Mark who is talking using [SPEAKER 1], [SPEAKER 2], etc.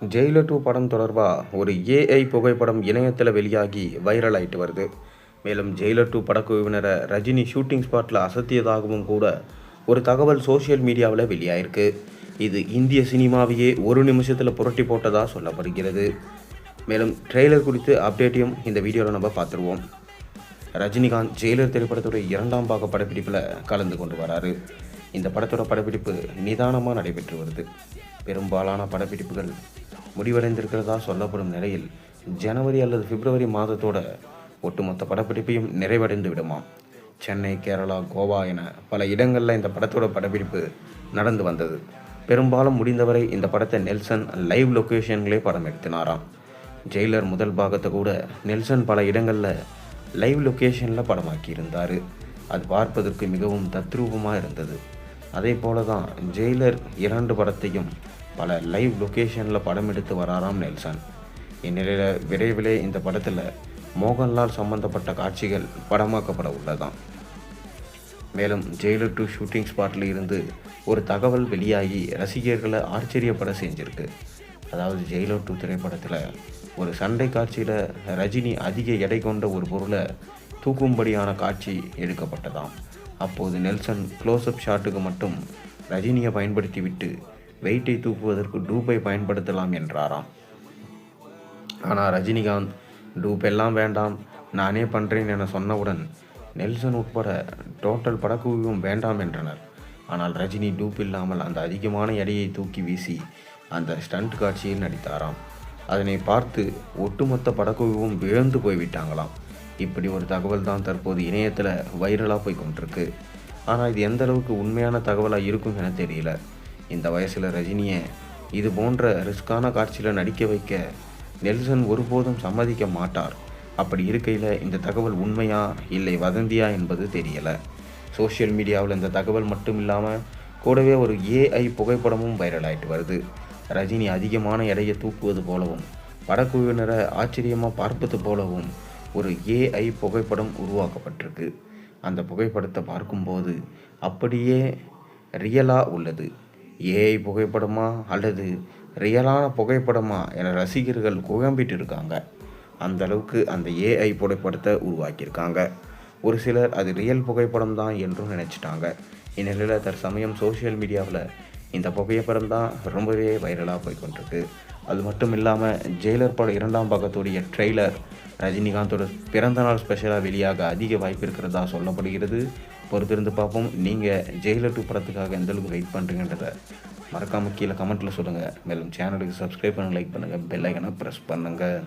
[SPEAKER 1] Jailer two படம் தொடர்பாக ஒரு ஏஐ புகைப்படம் இணையத்தில் வெளியாகி வைரல் ஆயிட்டு வருது. மேலும் ஜெயிலர் டூ படக்குழுவினரை ரஜினி ஷூட்டிங் ஸ்பாட்டில் அசத்தியதாகவும் கூட ஒரு தகவல் சோஷியல் மீடியாவில் வெளியாயிருக்கு. இது இந்திய சினிமாவையே ஒரு நிமிஷத்தில் புரட்டி போட்டதாக சொல்லப்படுகிறது. மேலும் ட்ரெய்லர் குறித்து அப்டேட்டையும் இந்த வீடியோவில் நம்ம பார்த்துருவோம். ரஜினிகாந்த் ஜெயிலர் திரைப்படத்துடைய இரண்டாம் பாக படப்பிடிப்பில் கலந்து கொண்டு வராரு. இந்த படத்தோட படப்பிடிப்பு நிதானமாக நடைபெற்று வருது. பெரும்பாலான படப்பிடிப்புகள் முடிவடைந்திருக்கிறதா சொல்லப்படும் நிலையில் ஜனவரி அல்லது பிப்ரவரி மாதத்தோட ஒட்டுமொத்த படப்பிடிப்பையும் நிறைவடைந்து விடுமாம் சென்னை கேரளா கோவா என பல இடங்களில் இந்த படத்தோட படப்பிடிப்பு நடந்து வந்தது. பெரும்பாலும் முடிந்தவரை இந்த படத்தை நெல்சன் லைவ் லொக்கேஷன்களே படம் எடுத்தினாராம். ஜெயிலர் முதல் பாகத்தை கூட நெல்சன் பல இடங்களில் லைவ் லொக்கேஷனில் படமாக்கியிருந்தார். அது பார்ப்பதற்கு மிகவும் தத்ரூபமாக இருந்தது. அதே போல தான் ஜெயிலர் இரண்டு படத்தையும் பல லைவ் லொக்கேஷனில் படம் எடுத்து வராராம் நெல்சன். இந்நிலையில் விரைவிலே இந்த படத்தில் மோகன்லால் சம்பந்தப்பட்ட காட்சிகள் படமாக்கப்பட உள்ளதாம். மேலும் ஜெயிலர் டூ ஷூட்டிங் ஸ்பாட்டில் இருந்து ஒரு தகவல் வெளியாகி ரசிகர்களை ஆச்சரியப்பட செஞ்சிருக்கு. அதாவது ஜெயிலர் டூ திரைப்படத்தில் ஒரு சண்டை காட்சியில் ரஜினி அதிக எடை கொண்ட ஒரு பொருளை தூக்கும்படியான காட்சி எடுக்கப்பட்டதாம். அப்போது நெல்சன் க்ளோஸ்அப் ஷாட்டுக்கு மட்டும் ரஜினியை பயன்படுத்திவிட்டு வெயிட்டை தூக்குவதற்கு டூப்பை பயன்படுத்தலாம் என்றாராம். ஆனால் ரஜினிகாந்த் டூப் எல்லாம் வேண்டாம் நானே பண்ணுறேன் என சொன்னவுடன் நெல்சன் உட்பட டோட்டல் படக்குழுவும் வேண்டாம் என்றனர். ஆனால் ரஜினி டூப் இல்லாமல் அந்த அதிகமான எடையை தூக்கி வீசி அந்த ஸ்டண்ட் காட்சியில் நடித்தாராம். அதனை பார்த்து ஒட்டுமொத்த படக்குழுவும் விழுந்து போய்விட்டாங்களாம். இப்படி ஒரு தகவல் தான் தற்போது இணையத்தில் வைரலாக போய் கொண்டிருக்கு. ஆனால் இது எந்த அளவுக்கு உண்மையான தகவலாக இருக்கும் என தெரியல. இந்த வயசில் ரஜினியை இது போன்ற ரிஸ்கான காட்சியில் நடிக்க வைக்க நெல்சன் ஒருபோதும் சம்மதிக்க மாட்டார். அப்படி இருக்கையில் இந்த தகவல் உண்மையா இல்லை வதந்தியா என்பது தெரியலை. சோஷியல் மீடியாவில் இந்த தகவல் மட்டும் இல்லாமல் கூடவே ஒரு ஏஐ புகைப்படமும் வைரல் ஆகிட்டு வருது. ரஜினி அதிகமான எடையை தூக்குவது போலவும் படக்குழுவினரை ஆச்சரியமாக பார்ப்பது போலவும் ஒரு ஏஐ புகைப்படம் உருவாக்கப்பட்டிருக்கு. அந்த புகைப்படத்தை பார்க்கும்போது அப்படியே ரியலாக உள்ளது. ஏஐ புகைப்படமா அல்லது ரியலான புகைப்படமா என ரசிகர்கள் குழம்பிட்டு இருக்காங்க அந்த அளவுக்கு அந்த ஏஐ புகைப்படத்தை உருவாக்கியிருக்காங்க. ஒரு சிலர் அது ரியல் புகைப்படம் தான் என்றும் நினச்சிட்டாங்க. இந்நிலையில் தற்சமயம் சோஷியல் மீடியாவில் இந்த புகைப்படம் தான் ரொம்பவே வைரலாக போய்கொண்டிருக்கு அது மட்டும் இல்லாமல் ஜெயிலர் படம் இரண்டாம் பாகத்துடைய ட்ரெய்லர் ரஜினிகாந்தோட பிறந்தநாள் ஸ்பெஷலாக வெளியாக அதிக வாய்ப்பு இருக்கிறதா சொல்லப்படுகிறது. பொறுத்திருந்து பார்ப்போம். நீங்கள் ஜெயிலர் டூ படத்துக்காக எந்த அளவுக்கு வெயிட் பண்ணுறீங்கன்றதை மறக்காமல் கீழே கமெண்ட்டில் சொல்லுங்கள் மேலும் சேனலுக்கு சப்ஸ்கிரைப் பண்ணுங்கள் லைக் பண்ணுங்கள் பெல் ஐக்கனை ப்ரெஸ் பண்ணுங்கள்